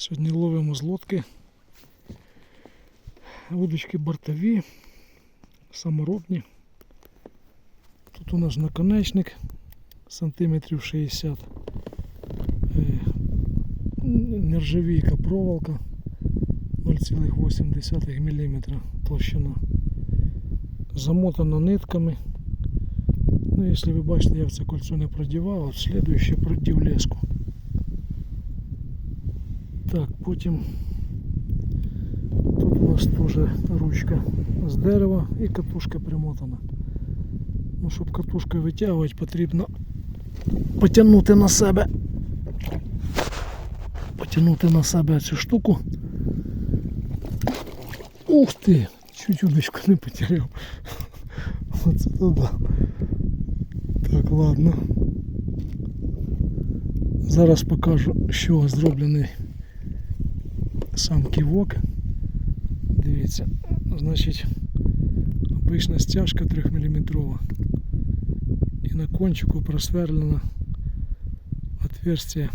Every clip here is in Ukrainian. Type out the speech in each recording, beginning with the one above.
Сьогодні ловимо з лодки. Удочки бортові, саморобні. Тут у нас наконечник сантиметрів 60. Е, Нержавійка проволока 0,8 мм толщина. Замотана нитками. Ну, якщо ви бачите, я в це кольцо не продівав, а в слідуюче продів леску. Так, потім тут у нас теж ручка з дерева і катушка примотана. Ну, щоб катушкою витягувати, потрібно потягнути на себе. Потягнути на себе цю штуку. Ух ти! Чуть удочку не потеряв. Оце туди. Так, ладно. Зараз покажу, чого зроблений сам ківок. Дивіться, значить, обична стяжка 3 мм. І на кончику просверлено отверстие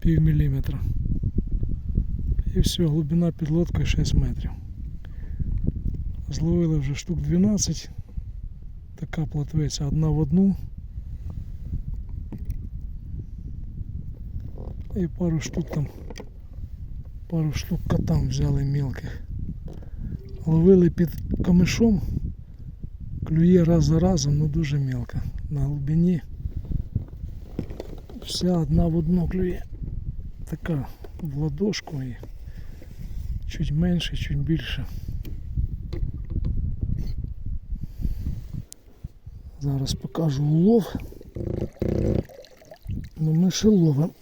пів міліметра. І все, глибина під лодкою 6 метрів. Зловили вже штук 12. Така плотвиця одна в одну. І пару штук там, пару штук котам взяли мелких. Ловили під камишом, клює раз за разом, ну дуже мелко. На глибині вся одна в одну клює. Така в ладошку і чуть менше, чуть більше. Зараз покажу улов. Ну ми ще ловимо.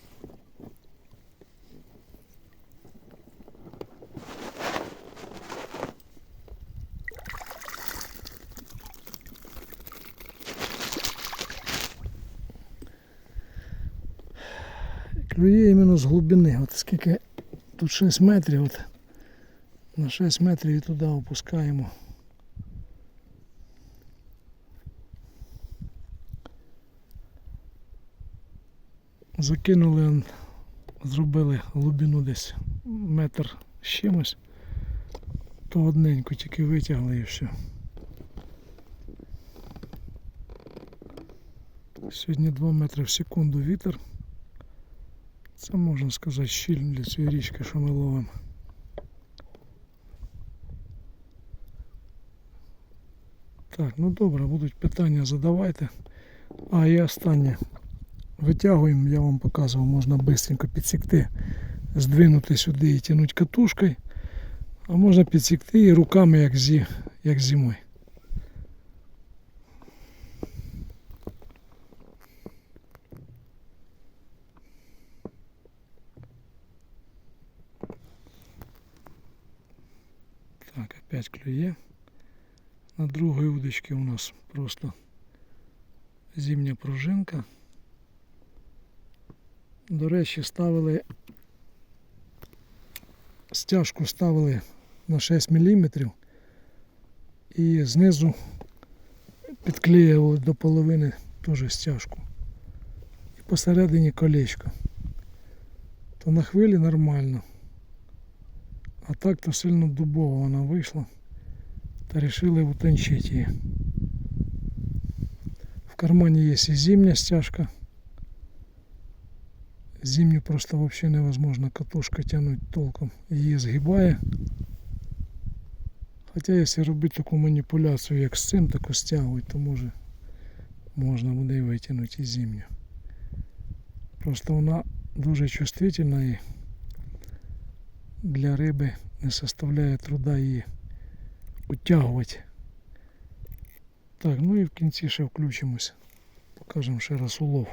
Клює іменно з глибини. От скільки тут 6 метрів, от на 6 метрів і туди опускаємо. Закинули, зробили глибину десь метр з чимось, то одненько тільки витягли і все. Сьогодні 2 метри в секунду вітер. Це можна сказати щіль для цієї річки, що ми ловимо. Так, ну добре, будуть питання задавайте. А і останнє. Витягуємо, я вам показував, можна швидко підсікти, здвинути сюди і тягнути катушкою. А можна підсікти і руками, як, зі, як зимою. Так, опять клює. На другій удочці у нас просто зимня пружинка. До речі, ставили стяжку ставили на 6 мм і знизу підклеювали до половини теж стяжку. І посередині колечко. То на хвилі нормально. А так то сильно дубово вона вийшла. Та вирішили утончити її. В кармані є і зимня стяжка. Зимню просто вообще невозможно катушка тянуть толком. Її згибає. Хоча якщо робити таку маніпуляцію, як з цим, таку стягувати, то може можна буде і витягнути і зимню. Просто вона дуже чувствительна і для риби не составляє труда її утягувати. Так, ну і в кінці ще включимось. Покажемо ще раз улов.